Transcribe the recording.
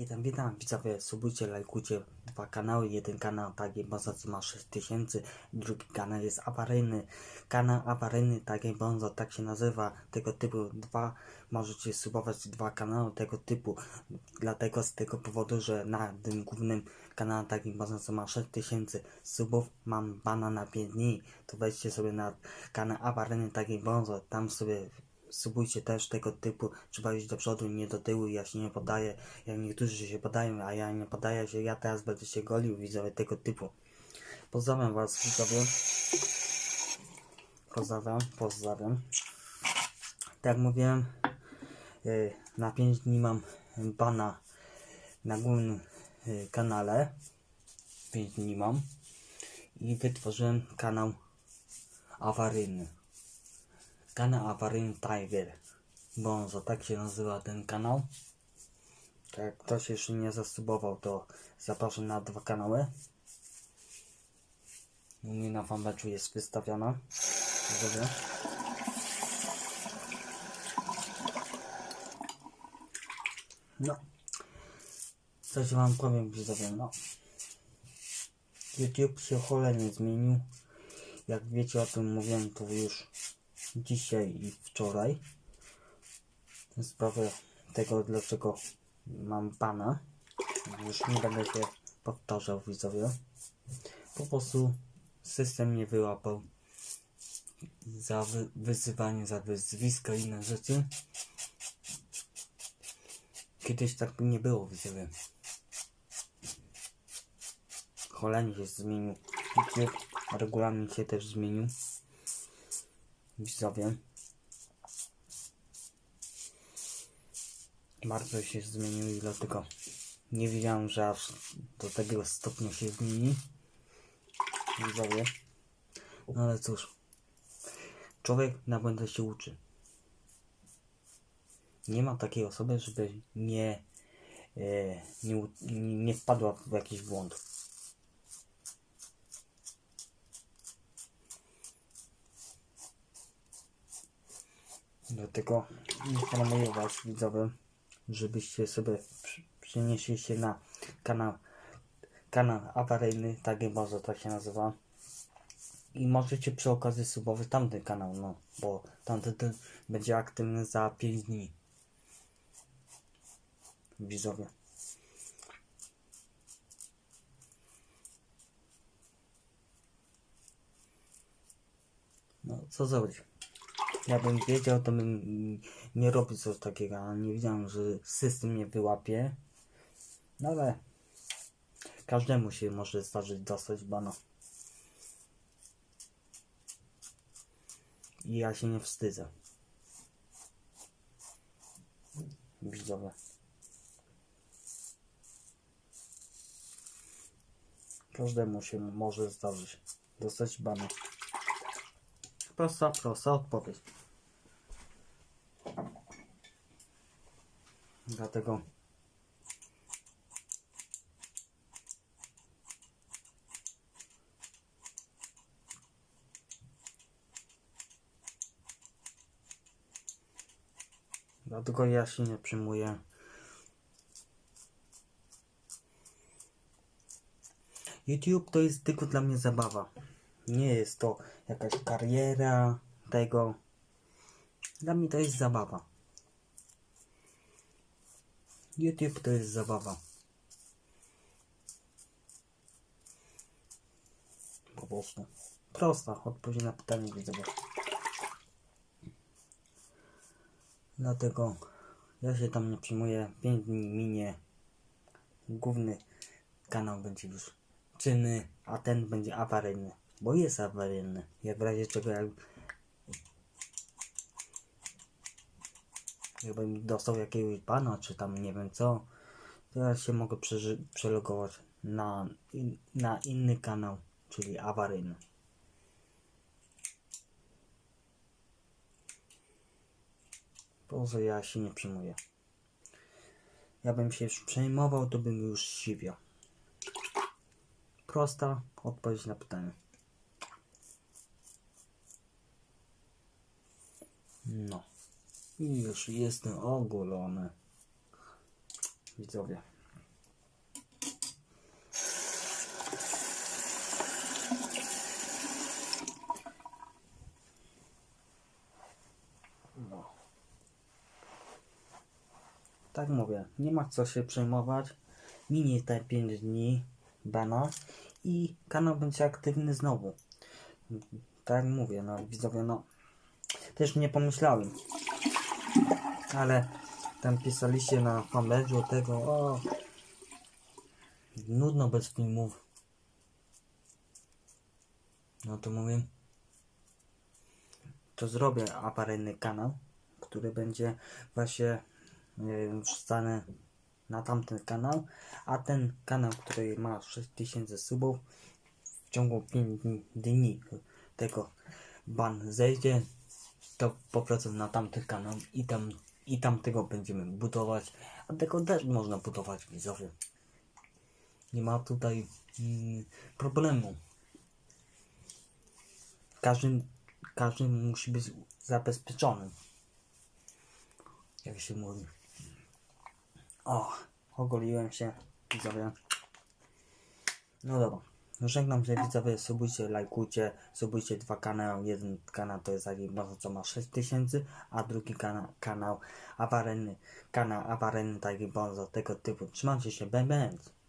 Witam, witam. Widzowie, subujcie, lajkujcie. Dwa kanały, jeden kanał taki Bonzo ma 6000, drugi kanał jest awaryjny, kanał awaryjny taki Bonzo, tak się nazywa, tego typu dwa, możecie subować dwa kanały tego typu, dlatego z tego powodu, że na tym głównym kanale takim Bonzo ma 6000 subów, mam bana na 5 dni, to wejdźcie sobie na kanał awaryjny taki Bonzo, tam sobie subujcie też tego typu, trzeba iść do przodu, nie do tyłu, ja się nie podaję, jak niektórzy się podają, a ja nie podaję się, ja teraz będę się golił, widzowie tego typu. Pozdrawiam was, widzowie. Pozdrawiam, pozdrawiam. Tak jak mówiłem, y, na 5 dni mam bana na głównym y, kanale. 5 dni mam. I wytworzyłem kanał awaryjny kanał awaryjny Tiger Bonzo, tak się nazywa ten kanał? Jak ktoś jeszcze nie zastubował to zapraszam na dwa kanały. U mnie na fanpage'u jest wystawiona. Widzowie. No. Coś wam powiem widzowie no. YouTube się cholernie zmienił. Jak wiecie o tym mówiłem to już dzisiaj i wczoraj. W sprawie tego dlaczego mam pana. Już nie będę się powtarzał widzowie. Po prostu system nie wyłapał za wy wyzywanie za wyzwiska i inne rzeczy. Kiedyś tak nie było widzowie. Cholernie się zmienił. Regulamin się też zmienił widzowie. Bardzo się zmienił i dlatego nie wiedziałem, że aż do tego stopnia się zmieni. Widzowie. No ale cóż. Człowiek na błędach się uczy. Nie ma takiej osoby, żeby nie, e, nie, nie wpadła w jakiś błąd. Dlatego informuję Was widzowie, żebyście sobie przenieśli się na kanał kanał awaryjny, tak bardzo tak się nazywa. I możecie przy okazji subować tamten kanał, no, bo tamten ten będzie aktywny za 5 dni. Widzowie. No, co zrobić? Ja bym wiedział, to bym nie robił coś takiego, ale nie wiedziałem, że system mnie wyłapie. No ale każdemu się może zdarzyć dostać bana. I ja się nie wstydzę. Widzowie. Każdemu się może zdarzyć dostać bana. Prosta, prosta odpowiedź. Dlatego Dlatego ja się nie przyjmuję. YouTube to jest tylko dla mnie zabawa. Nie jest to jakaś kariera tego. Dla mnie to jest zabawa. YouTube to jest zabawa. Po prostu. Prosta odpowiedź na pytanie widzowie. Dlatego ja się tam nie przyjmuję. 5 dni minie. Główny kanał będzie już czynny, a ten będzie awaryjny. Bo jest awaryjny. Jak w razie czego jak jakbym dostał jakiegoś pana, czy tam nie wiem co, to ja się mogę przelogować na, in, na inny kanał, czyli awaryjny. Poza ja się nie przejmuję. Ja bym się już przejmował, to bym już siwiał. Prosta odpowiedź na pytanie. No. I już jestem ogolony. Widzowie. No. Tak mówię, nie ma co się przejmować. Minie te 5 dni bana i kanał będzie aktywny znowu. Tak mówię, no widzowie, no też nie pomyślałem. Ale tam pisaliście na fanpage'u tego, o nudno bez filmów. No to mówię, to zrobię awaryjny kanał, który będzie właśnie yy, wrzucany na tamten kanał, a ten kanał, który ma 6000 subów, w ciągu 5 dni tego ban zejdzie, to po prostu na tamten kanał i tam i tamtego będziemy budować, a tego też można budować widzowie. Nie ma tutaj mm, problemu. Każdy, każdy musi być zabezpieczony. Jak się mówi. O, ogoliłem się, widzowie. No dobra. No żegnam się widzowie, subujcie, lajkujcie, subujcie dwa kanały. Jeden kanał to jest taki bardzo co ma 6000, a drugi kanał, kanał awaryjny, kanał awaryjny taki bardzo tego typu. Trzymajcie się, bębęc.